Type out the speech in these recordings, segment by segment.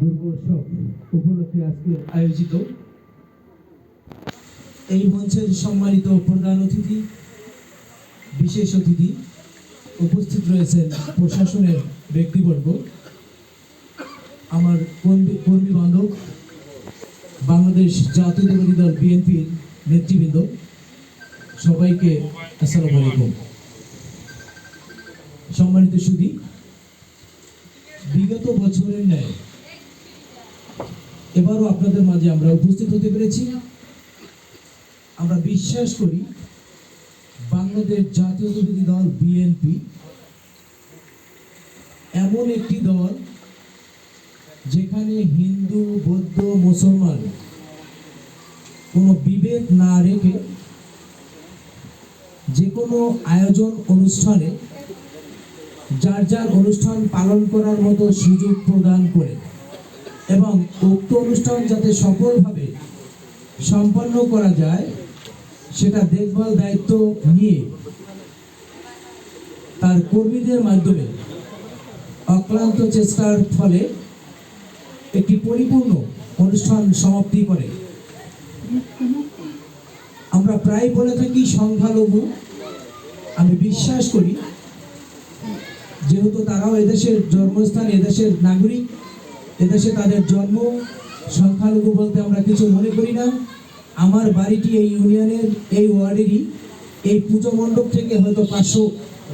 দুর্গোৎসব উপলক্ষে আজকে আয়োজিত। এই মঞ্চের সম্মানিত প্রধান অতিথি, বিশেষ অতিথি উপস্থিত রয়েছেন প্রশাসনের ব্যক্তিবর্গ, আমার কর্মী বান্ধব বাংলাদেশ জাতীয়তাবাদী দল বিএনপির নেতৃবৃন্দ, সবাইকে আলাইকুম। সম্মানিত সুদী বিগত বছরের ন্যায় এবারও আপনাদের মাঝে আমরা উপস্থিত হতে পেরেছি। আমরা বিশ্বাস করি বাংলাদেশ জাতীয়তাবাদী দল বিএনপি এমন একটি দল যেখানে হিন্দু, বৌদ্ধ, মুসলমান কোনো বিভেদ না রেখে যে কোনো আয়োজন অনুষ্ঠানে যার যার অনুষ্ঠান পালন করার মতো সুযোগ প্রদান করে। এবং উক্ত অনুষ্ঠান যাতে সফলভাবে সম্পন্ন করা যায়, সেটা দেখভাল দায়িত্ব নিয়ে তার কর্মীদের মাধ্যমে অক্লান্ত চেষ্টার ফলে একটি পরিপূর্ণ অনুষ্ঠান সমাপ্তি করে। আমরা প্রায় বলে থাকি সংখ্যালঘু। আমি বিশ্বাস করি, যেহেতু তারাও এদেশের জন্মস্থান, এদেশের নাগরিক এদেশে তাদের জন্ম, সংখ্যালঘু বলতে আমরা কিছু মনে করি না। আমার বাড়িটি এই ইউনিয়নের, এই ওয়ার্ডেরই। এই পুজো মণ্ডপ থেকে হয়তো পাঁচশো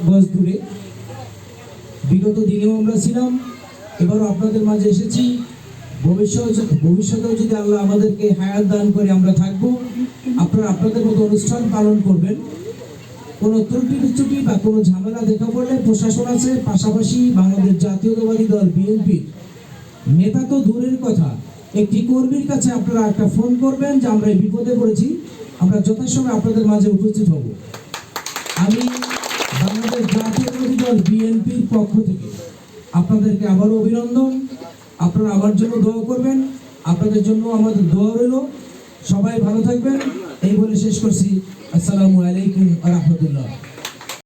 গজ দূরে। বিগত দিনেও আমরা ছিলাম, এবারও আপনাদের মাঝে এসেছি। ভবিষ্যৎ, ভবিষ্যতেও যদি আল্লাহ আমাদেরকে হায়াত দান করে আমরা থাকব, আপনারা আপনাদের মতো অনুষ্ঠান পালন করবেন। কোনো ত্রুটি বিচ্যুটি বা কোনো ঝামেলা দেখা পড়লে প্রশাসন আছে, পাশাপাশি বাংলাদেশ জাতীয়তাবাদী দল, বিএনপি। নেতা তো দূরের কথা। একটি কর্মীর কাছে আপনারা একটা ফোন করবেন যে আমরা এই বিপদে পড়েছি? আমরা যথাসময়ে আপনাদের মাঝে উপস্থিত হব। আমি বাংলাদেশ জাতীয়তাবাদী দল বিএনপির পক্ষ থেকে আপনাদেরকে আবারও অভিনন্দন। আপনারা আমার জন্য দোয়া করবেন। আপনাদের জন্য আমাদের দোয়া রইল। সবাই ভালো থাকবেন। এই বলে শেষ করছি। আসসালামু আলাইকুম রহমতুল্লাহ।